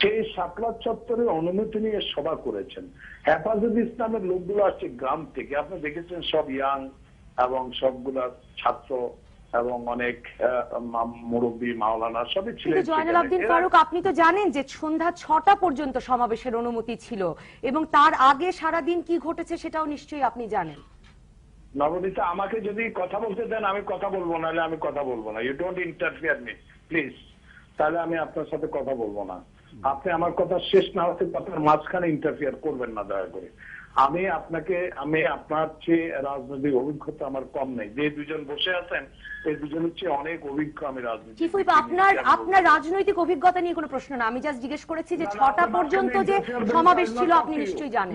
সেই শাপলা চত্বরে অনুমতি নিয়ে সভা করেছেন হেফাজত ইসলামের লোকগুলো আসছে গ্রাম থেকে। আপনি দেখেছেন সব ইয়াং এবং সবগুলা ছাত্র এবং অনেক মুরব্বী মাওলানা সবই ছিলেন কিন্তু জয়নাল। আবদিন ফারুক আপনি তো জানেন যে সন্ধ্যা ছটা পর্যন্ত সমাবেশের অনুমতি ছিল এবং তার আগে সারা দিন কি ঘটেছে সেটাও নিশ্চয়ই আপনি জানেন। নবনীতা আমাকে যদি কথা বলতে দেন আমি কথা বলব নাহলে আমি কথা বলব না। You don't interfere me please তাহলে আমি আপনার সাথে কথা বলব না। আপনি আমার কথা শেষ না হতে কথার মাঝখানে ইন্টারফিয়ার করবেন না, দয়া করে। আমি আপনাকে আমি আপনার চেয়ে রাজনৈতিক অভিজ্ঞতা আমার কম নেই। যে দুজন বসে আছেন এই দুজনের চেয়ে অনেক অভিজ্ঞ আমি রাজনীতি আপনার আপনার রাজনৈতিক অভিজ্ঞতা নিয়ে কোনো প্রশ্ন না। আমি জাস্ট জিজ্ঞেস করেছি যে ছটা পর্যন্ত যে সমাবেশ ছিল আপনি নিশ্চয়ই জানেন।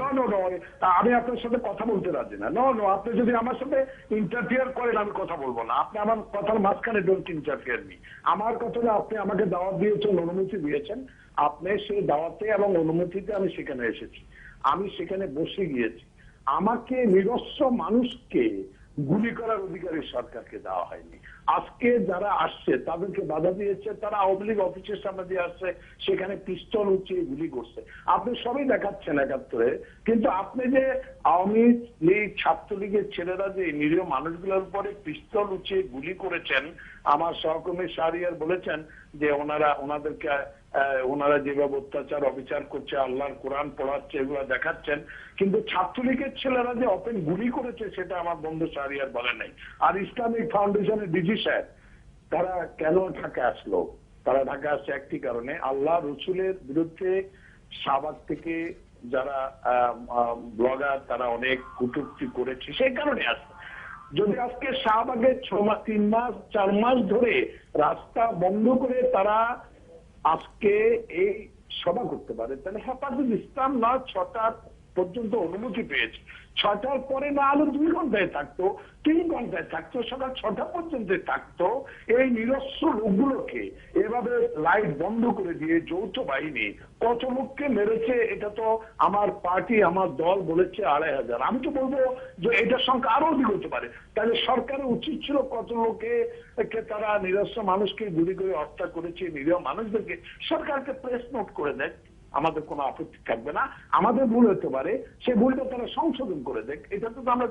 আমি আপনার সাথে কথা বলতে রাজি না। নো নো আপনি যদি আমার সাথে ইন্টারফিয়ার করেন আমি কথা বলব না। আপনি আমার কথার মাঝখানে ডোন্ট ইন্টারফিয়ার মি আমার কথা হলো আপনি আমাকে দাওয়াত দিয়েছেন অনুমতি দিয়েছেন। আপনি সেই দাওয়াতে এবং অনুমতিতে আমি সেখানে এসেছি। আমি সেখানে বসে গিয়েছি। আমাকে নিরস্ব মানুষকে গুলি করার অধিকারী সরকারকে দেওয়া হয়নি। আজকে যারা আসছে, তাদেরকে বাধা দিয়েছে, তারা আওয়ামী লীগ অফিসের সামনে দিয়ে আসছে, সেখানে পিস্তল উঁচিয়ে গুলি করছে। আপনি সবই দেখাচ্ছেন একাত্তরে, কিন্তু আপনি যে আওয়ামী লীগ, ছাত্রলীগের ছেলেরা যে নিরীহ মানুষগুলোর উপরে পিস্তল উঁচিয়ে গুলি করেছেন, আমার সহকর্মী শাহরিয়ার বলেছেন যে ওনারা, ওনাদেরকে ওনারা যেভাবে অত্যাচার, অবিচার করছে, আল্লাহর কোরআন পড়াচ্ছে, এগুলো দেখাচ্ছেন। কিন্তু ছাত্রলীগের ছেলেরা যে ওপেন গুলি করেছে, সেটা আমার বন্ধু শাহরিয়ার বলে নাই। আর ইসলামিক ফাউন্ডেশনের ডিজি সাহেব, তারা কেন ঢাকা আসলো? তারা ঢাকা আসছে একটি কারণে, আল্লাহ রসুলের বিরুদ্ধে শাহবাগ থেকে যারা ব্লগার, তারা অনেক কুটুক্তি করেছে, সেই কারণে আসছে। যদি আজকে শাহবাগের ছ মাস, তিন মাস, চার মাস ধরে রাস্তা বন্ধ করে তারা আজকে এই সভা করতে পারে। তাহলে হেফাজুল ইসলাম না ছটা পর্যন্ত অনুমতি পেয়েছে। ছটার পরে না আলো দুই ঘন্টায় থাকতো, তিন ঘন্টায় থাকতো, সকাল ছটা পর্যন্ত থাকতো। এই নিরস্ব লোকগুলোকে এভাবে লাইট বন্ধ করে দিয়ে যৌথ বাহিনী কত লোককে মেরেছে, এটা তো আমার পার্টি, আমার দল বলেছে আড়াই হাজার। আমি তো বলব যে এটার সংখ্যা আরও অধিক হতে পারে। তাহলে সরকারের উচিত ছিল কত লোকে তারা নিরস্ব মানুষকে গুলি করে হত্যা করেছে, নিরীহ মানুষদেরকে। সরকারকে প্রেস নোট করে দেয় আমাদের কোনো আপত্তি থাকবে না। আমাদের ভুল হতে পারে, সে ভুলটা তারা সংশোধন করে দেখ। এটা তো আমরা